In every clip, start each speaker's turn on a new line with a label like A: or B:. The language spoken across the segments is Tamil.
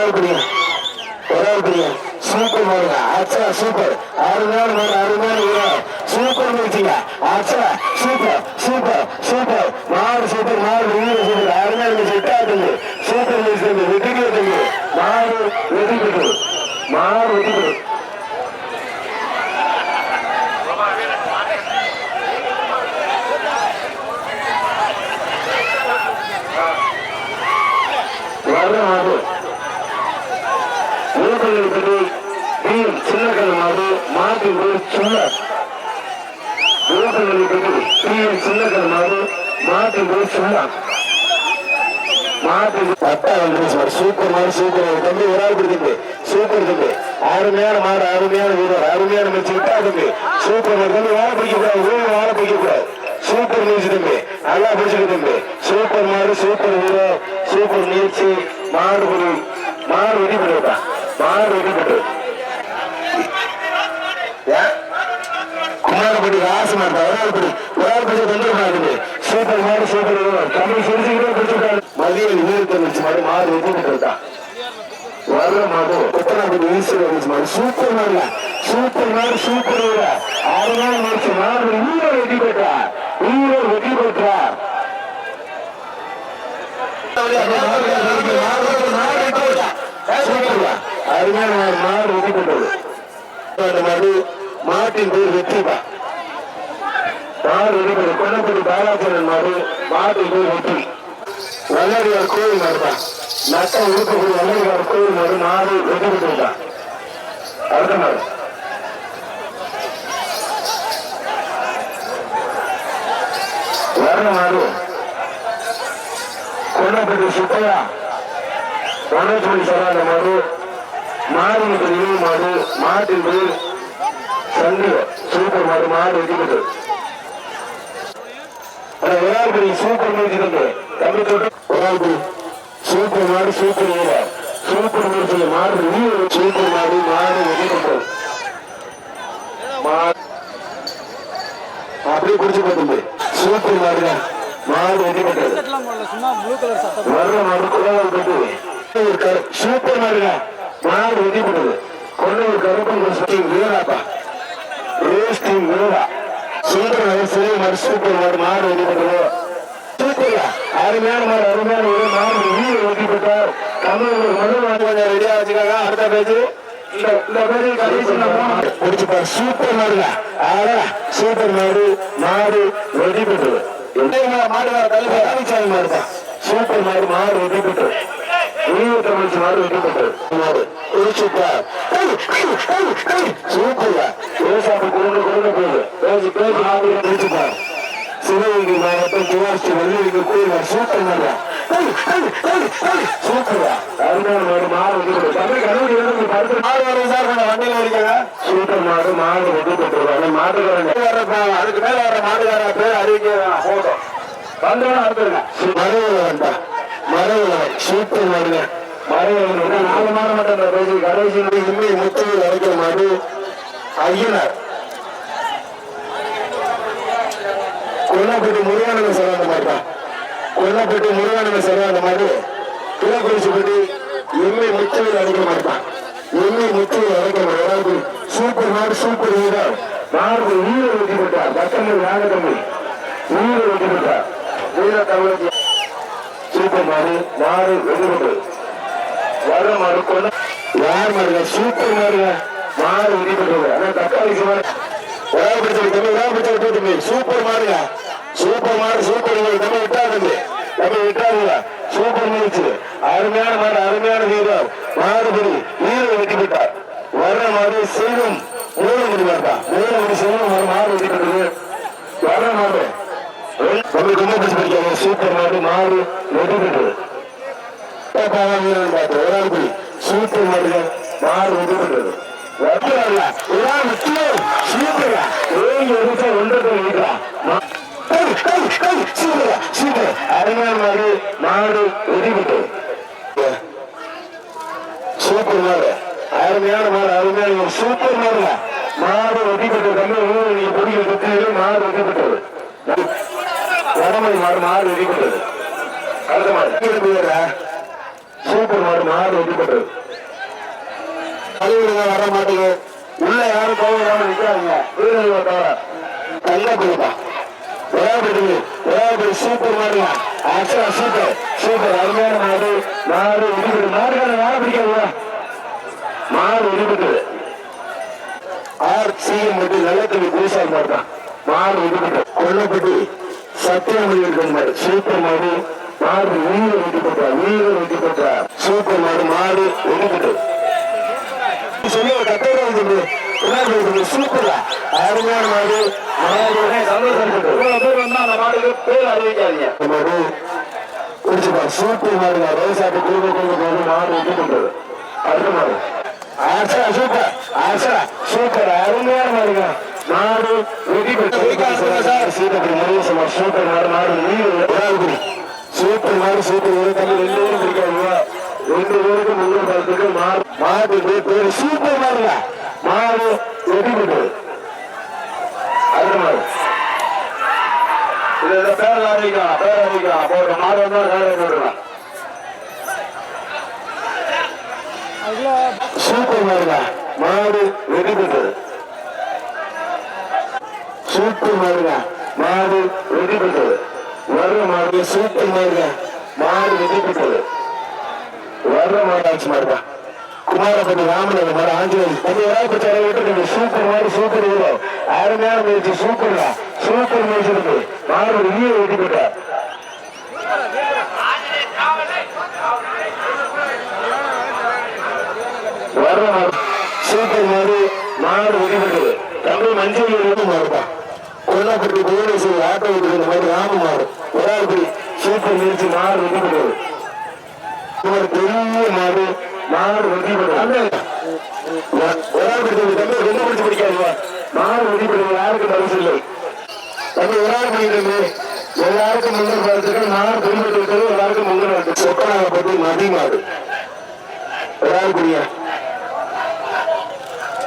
A: ஆள் பிடிங்க ஒரு ஆள் பிடிங்க சூப்பர் மாடுங்க ஆச்சா சூப்பர். அருமையான மாடு அருமையான வீரர் சூப்பர் முடிச்சிங்க ஆச்சா சூப்பர் சூப்பர் சூப்பர். மாடு சூப்பர் மாடு வீர சூப்பர். அருமையான செட் ஆகுது சூப்பர் முடிச்சு வெற்றி கேட்டுங்க மாடு வெற்றி பெற்று மாடு வெற்றி பெற்று வர்ற மாடு ஊர்களுக்கு வீர் சின்னக்கல் மாடு மாட்டின் பேர் சுள்ளர் வீர் சின்னக்கல் மாடு மாட்டு சார் சூப்பர் மாறு சூப்பர் தம்பி ஒரு ஆள் தம்பி சூப்பர் தம்பி. அருமையான மாடு அருமையான வீரர் அருமையான மிச்சு விட்டா தம்பி. சூப்பர் மாடு. தம்பி வாழை பிடிக்க கூடாது ஊழல் வாழை பிடிக்க கூடாது சூப்பர் நீச்சு தம்பி. நல்லா பிடிச்சிருக்கு தம்பி. சூப்பர் மாடு சூப்பர் வீரர் சூப்பர் மாடு மாடு வெடி மாடு வெடி பண்ணு குமாரப்பட்டி ராசு மாட்டா ஒரு ஆள் படி சூப்பர் மாடு சூப்பர் தமிழ் சிரிச்சுக்கிட்டே பிடிச்சிருக்காரு மதியம் வீரத்தை வச்சு மாடு மாடு வெட்டி பண்ணிருக்கா வர்ற மாடு உத்தரவாதி ஈஸ்வர வச்சு மாடு சூப்பர் மாடு சூப்பர் மாடு சூப்பர் ஆறு நாள் முடிச்சு மாடு வீரர் வெற்றி பெற்றார் வீரர் வெற்றி பெற்றார் அருமையான மாடு மாடு வெட்டி பெற்றது அந்த மாதிரி மாட்டின் பேர் வெற்றிபா மாடு வெற்றி கொல்லப்படி பாலாச்சரன் மாடு மாட்டின் பேர் வெற்றி வல்லடியார் கோயில் மாடுதான் நட்ட உடுக்கக்கூடிய வல்லடியார் கோயில் மாடு மாடு வெற்றி அடுத்த மாடு வர்ண மாடு சுப்பையா மாடு மாறினுக்கு நினைவு மாடு மாட்டின் பேர் சங்கு சூப்பர் மாடு மாடு வெடிக்கிறது விரால்படி சூப்பர் முடிக்கிறது தம்பி தொட்டு. விரால்படி சூப்பர் மாடு சூப்பர் வீரர் சூப்பர் முடிச்சது மாடு வீரர் சூப்பர் மாடு மாடு வெடிக்கிறது மாடு. அப்படியே குடிச்சு போட்டு சூப்பர் மாடு வர்ற மாடு சூப்பர் நாடு வெடிப்படுது கொண்டு கருப்பன் ஸ்ரீ வீராப்பா ஸ்ரீ வீரா சூப்பர் மாடு சிலை மாடு சூப்பர் மாடு மாடு வெடிப்படுது சூப்பர்யா அருமையான மாடு அருமையான ஒரு மாடு வீடு வெடிப்பட்டார் தமிழ் ஒரு மனு மாடு கொஞ்சம் ரெடியா வச்சுக்காங்க. அடுத்த பேஜ் இந்த இந்த சூப்பர் மாடுங்க. ஆடா சூப்பர் மாடு மாடு வெடிப்பட்டது மாடு கல்வி மாடு சூப்பர் மாடு மாடு வெடிப்பட்டு உயிர் தமிழ்ச்சி மாடு வெடிப்பட்டு மாடு பிடிச்சுப்பார் சூப்பர்யா விவசாயி குடும்ப குடும்ப போகுது பேசி பேசி மாடு பிடிச்சுப்பார் சிவகங்கை மாவட்டம் குவாஸ்டி வள்ளிக்கு கோயில் சூப்பர் மாடுயா சூப்பர்யா அருமையான மாடு மாடு வெடிப்பட்டு தமிழ் கல்லூரி வந்து படுத்து மாடு வரும் சார் கொஞ்சம் வண்டியில் வலிக்காங்க சூப்பர் மாடு மாடு வெடிப்பட்டு மாட்டுக்காரங்க வர்றப்ப அதுக்கு மேல வர மாடுகார பேர் அறிவிக்க போதும் வந்தோன்னு அடுத்துருங்க மரவில் வேண்டா மரவில் சூப்பர் மாடுங்க மரவில் நாலு மாதம் மட்டும் இந்த பேசி கடைசி இனிமே முத்தையில் அரைக்கிற மாதிரி ஐயனார். கொல்லாப்பட்டு முருகானந்த சொல்றாங்க மாட்டா கொல்லாப்பட்டு முருகானந்த சொல்றாங்க மாடு கிழக்குறிச்சிப்பட்டி எம்மை முத்தையில் அரைக்க மாட்டான். எம்மை முத்தையில் அரைக்க மாட்டான். சூப்பர் நாடு சூப்பர் வீரர். மாடு வீரர் வெற்றி பெற்றார். பத்தொன்பது நாகதம்பி வீரர் வெற்றி பெற்றார். வீர தமிழ் சூப்பர் நாடு மாடு வெடிபட்டு வர யார் மாடுங்க சூப்பர் மாடுங்க மாறு வெடிபட்டு ஆனா தக்காளி சுமார் உலகப்படுத்த தம்பி உலகப்படுத்த தம்பி சூப்பர் மாடுங்க சூப்பர் மாடு சூப்பர் மாடு தம்பி விட்டாது தம்பி விட்டாதுங்க சூப்பர் அருமையான மாடு அருமையான வீரர். வீரர் வெட்டி விட்டார் வர்ற மாடு செல்வம். மூணு மணி மாட்டா. மூணு மணி செல்வம் ஒரு வெட்டி விட்டது வர்ற மாடு நம்ம ரொம்ப பிடிச்சி படிக்காங்க சூப்பர் மாடு மாடு வெட்டி விட்டது வீரன் ஒரு ஆள் போய் சூப்பர் மாடுங்க மாடு வெட்டி விட்டது அருமையான மாடு மாடு சூப்பர் மாடு அருமையான மாடு அருமையான ஒரு சூப்பர் மாடுங்க மாடு வெட்டிப்பட்டது தமிழ் நீங்க மாடு ஒட்டிப்பட்டது மாடு மாடு வெட்டிப்பட்டது அடுத்த மாடு சூப்பர் மாடு மாடு வெற்றி வர மாட்டேங்க உள்ள யாரும் போகாம நிக்கிறாங்க வீரர்கள் தவிர. தள்ள போயிருப்பா விளையாட்டு விளையாட்டு சூப்பர் மாடுங்க ஆக்சுவலா சூப்பர். சூப்பர். அருமையான மாடு மாடு விடுபட்டு மாடுகளை மாடு பிடிக்காதுங்க மாடு விடுபட்டது ஆர் சிஎம் மட்டும் நல்லத்தம்பி பூசால் மாடு தான். மாடு விடுபட்டு கொல்லப்பட்டு. சத்தியமணி இருக்கிற மாடு சூப்பர் மாடு மாடு உயிரை வெட்டிப்பட்டா உயிரை வெட்டிப்பட்டா சூப்பர் மாடு மாடு வெட்டிப்பட்டு சொல்லி ஒரு கட்டளை வந்து சூப்பரா அருமையான மாடு மாடு மாடு குடிச்சுப்பா சூப்பர் மாடுங்க மாடு அடுத்த மாடு சூப்பர். சூப்பர். அருமையான மாடுங்க வெட்டி பெற்று சீதப்படி முருகேசமா சூப்பர் மாடு மாடு நீர் சூப்பர் மாடு சூப்பர் ஒரு தம்பி ரெண்டு பேரும் பிடிக்காதுங்க ரெண்டு பேருக்கு முன்னூறு படத்துக்கு மாடு மாடு பேர். சூப்பர் மாடுங்க மாடு பெற்றது. அடுத்த மாடு இது இந்த பேர் அறிவிக்கலாம் பேர் அறிவிக்கலாம் போடுற மாடு வந்தா வேலை போடுறேன் சூப்பர் மாடு வெட்டி பெற்றது மாறுங்க. மாடு வெடிப்பட்டது வர்ற மாடு சூப்பர் மாறுங்க. மாடு வெடிப்பட்டது வர்ற மாடாச்சு மாறுங்க. குமாரபதி ராமன் அந்த மாதிரி ஆஞ்சநேயர். தண்ணி விளையாட்டு விட்டு சூப்பர் மாதிரி சூப்பர் ஹீரோ அருமையான முயற்சி. சூப்பர்ங்க சூப்பர் முயற்சி இருக்கு. மாடு ஒரு ஈய வெட்டி பெற்றார் வர்ற மாடு சூப்பர் மாதிரி மாடு வெடிபட்டது. தமிழ் மஞ்சள் மாறுதான் மாறுதான் கொல்லப்பட்டு புவனேஸ்வரி ஆட்டோ விட்டு மாடு ராம மாடு விராபடி சூப்பர் முயற்சி மாடு வெடிபட்டது ஒரு பெரிய மாடு மாடு வெடிபட்டது விராபடி தம்பி ரொம்ப பிடிச்சு பிடிக்காதுவா மாடு வெடிபட்டது யாருக்கும் பரிசு இல்லை தம்பி விராபடி தம்பி. எல்லாருக்கும் முன்னர் பார்த்துட்டு மாடு வெடிபட்டு விட்டது எல்லாருக்கும் முன்னர் வந்து சொக்கனாகப்பட்டு மதி மாடு. விராபடியா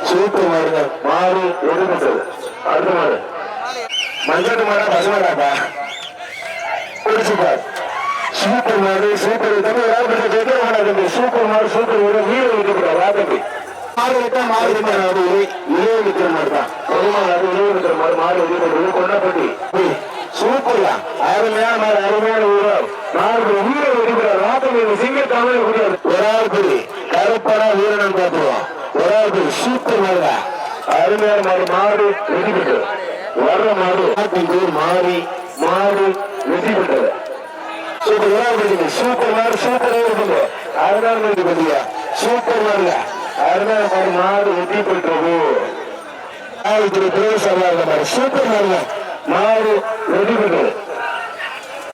A: சூப்பர் மாடுங்க. மாடு எடுப்பட்டது அடுத்த மாடு. மஞ்சள் மாடா பசுமாடாப்பா. குடிச்சு பார் சூப்பர். மாடு சூப்பர் தம்பி ராபடி கேட்க மாட்டாங்க சூப்பர் மாடு சூப்பர். ஒரு வீடு விட்டுப்பா ராபடி மாடு விட்டா மாடு மாடு இளைய விக்கிற மாடு தான். பெருமாள் இளைய விக்கிற மாடு மாடு விட்டு கொண்டாப்பட்டி. சூப்பர்யா. அருமையான மாடு அருமையான ஊரம் மாடு வீர வெடிக்கிறார். ராபடி சிங்க தமிழ் முடியாது ஒரு ஆள் படி கருப்படா வீரன் பார்த்துருவோம். ஒரு ஆள் படி சூப்பர் மாடுடா அருமையான மாடு மாடு வர்ற மாடு மாறி மாறி மாடு பெற்றது. சூப்பர் விளையாடுறீங்க சூப்பர் மாடு சூப்பர் இருக்குது அதனால நீங்க பண்ணீங்க சூப்பர் மாடுங்க அதனால மாடு மாடு வெட்டி போயிட்டு நாளைக்கு பிரதேசம் சூப்பர் மாடுங்க மாடு வெடி பெற்றது.